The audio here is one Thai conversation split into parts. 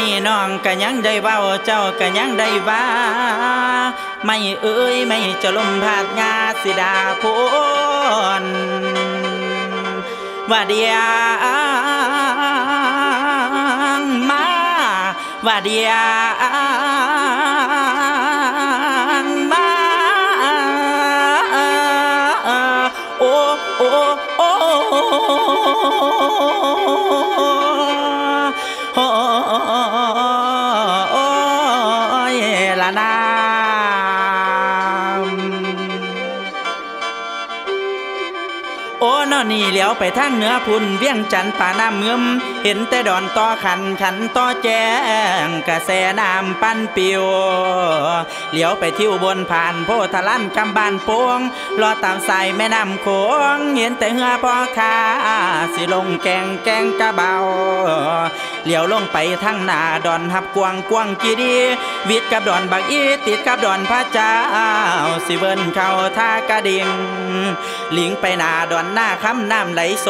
นี่น้องก็ยังได้เว้าเจ้าก็ยังได้ว่าไม่เอ้ยไม่จะลมพาดงาสิดาพนว่าเดียงมาว่าเดียง โอ้ยละ อนี่เหลียวไปทางเหนือพุ่นเวียงจันป่าน้ำเมืมเห็นแต่ดอนต่อขันขันต่อแจ้งกระแสน้ำปั้นปิวเหลียวไปที่อุบลผ่านโพธลันกำบานโปงรอตามสายแม่น้ำโขงเห็นแต่เหือพ่อค้าสิลงแกงแกงกระเบาเหลียวลงไปทางหน้าดอนหับกวางกวางกีดีวิทย์กับดอนบางอีติดกับดอนพระเจ้าสิเบิ้นเข้าท่ากระดิ่งลิงไปหน้าดอนหน้าคำน้ำไหลโซ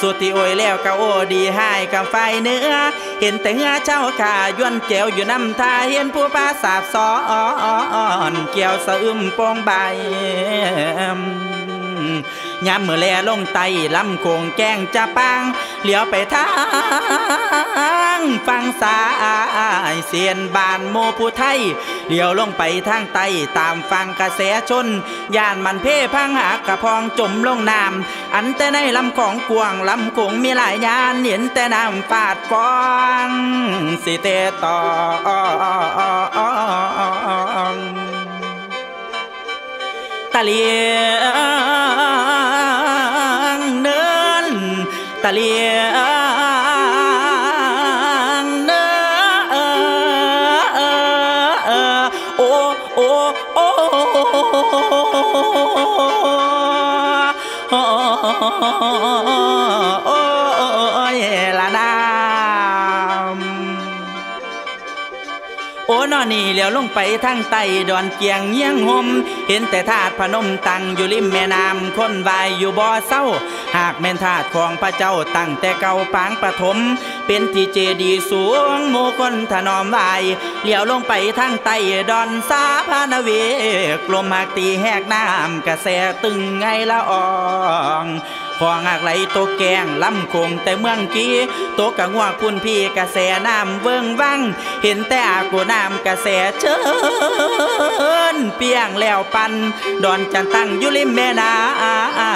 สุดที่โอยแล้วก็โอดีให้กับไฟเนื้อ เห็นแต่เหือเจ้าขาย้วนแก้วอยู่น้ำทาเห็นผู้ป้าสาบสอนเกี่ยวสะอึมโปองใบยามเมื่อแลลงไตลำโคงแกงจะปังเหลียวไปทางฟังสายเสียนบานโมผู้ไทย เลียวลงไปทางไตตามฟังกระแสชนย่านมันเพ่พังหักกระพองจมลงน้ำอันแต่ในลำของกวางลำโขงมีหลายยานเห็นแต่น้ำฟาดฟองสิเตต่อตะเลียงเนินตะเลียง ละนามโอ้นอนี่เหลียวลงไปทางใต้ดอนเกียงเยี่ยงหมเห็นแต่ธาตุพนมตั้งอยู่ริมแม่น้ำคนวายอยู่บ่อเศร้า หากแม่นธาตุของพระเจ้าตั้งแต่เก่าปางปฐม เป็นที่เจดีสูงหมู่คนถนอมวายเลี้ยวลงไปทางใต้ดอนสาพานเวกลมหักตีแหกน้ำกระแสตึงไงละอองพองหากไหลตกแกงลำคงแต่เมืองกี้ตกกะงัวคุณพี่กระแสน้ำเวิงวัง เห็นแต่อากูน้ำกระแสเชิญเปียงแล้วปัน ดอนจันตั้งอยู่ริมแม่น้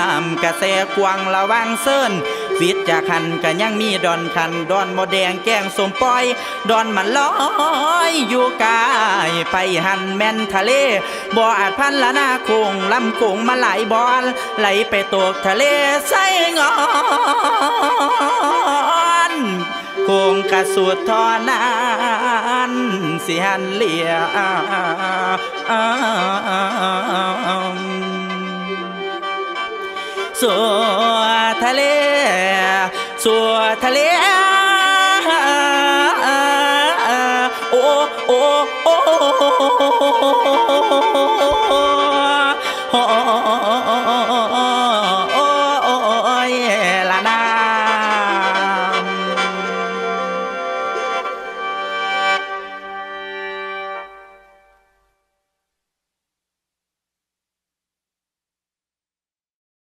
ำกระแสกวางระวังเซินวิทย์จากคันก็ยังมีดอนคันดอนโมแดงแกงสมปอย ดอนมันลอยอยู่กายไปหันแม่นทะเลบ่อาจพันละนาคงลำคงมาหลายบอลไหลไปตกทะเลใส่งอนคงกระสุดทอนันสิหันเลีย สัวทะเลสัวทะเลโอ้โอ้โอ้